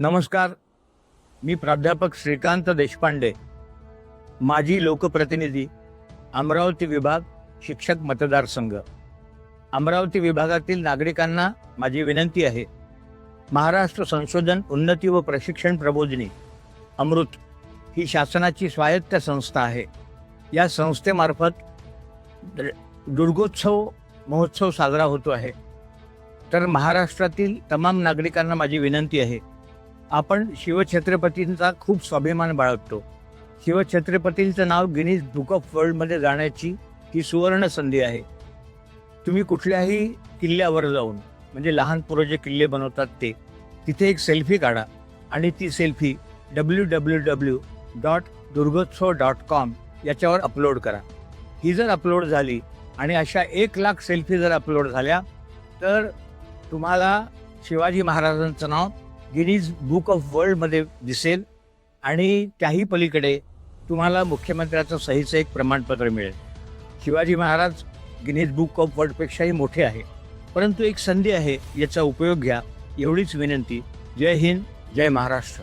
नमस्कार. मी प्राध्यापक श्रीकांत देशपांडे. माजी लोकप्रतिनिधी अमरावती विभाग शिक्षक मतदारसंघ अमरावती विभागातील नागरिकांना माझी विनंती आहे महाराष्ट्र संशोधन उन्नती व प्रशिक्षण प्रबोधिनी अमृत ही शासनाची स्वायत्त संस्था आहे. या संस्थेमार्फत द- दुर्गोत्सव महोत्सव साजरा होतो आहे. तर महाराष्ट्रातील तमाम नागरिकांना माझी विनंती आहे आपण शिवछत्रपतींचा खूप स्वाभिमान बाळगतो. शिवछत्रपतींचं नाव गिनीज बुक ऑफ वर्ल्डमध्ये जाण्याची ही सुवर्ण संधी आहे. तुम्ही कुठल्याही किल्ल्यावर जाऊन म्हणजे लहान पोरं जे किल्ले बनवतात ते तिथे एक सेल्फी काढा आणि ती selfie W W W dot Durgotsav dot com याच्यावर अपलोड करा. ही जर अपलोड झाली आणि अशा एक लाख सेल्फी जर अपलोड झाल्या तर तुम्हाला शिवाजी महाराजांचं नाव गिनीज बुक ऑफ वर्ल्डमध्ये दिसेल आणि त्याही पलीकडे तुम्हाला मुख्यमंत्र्याचं सहीचं एक प्रमाणपत्र मिळेल. Shivaji Maharaj Guinness book of वर्ल्डपेक्षाही मोठे आहे. परंतु एक संधी आहे याचा उपयोग घ्या एवढीच विनंती. जय हिंद जय महाराष्ट्र.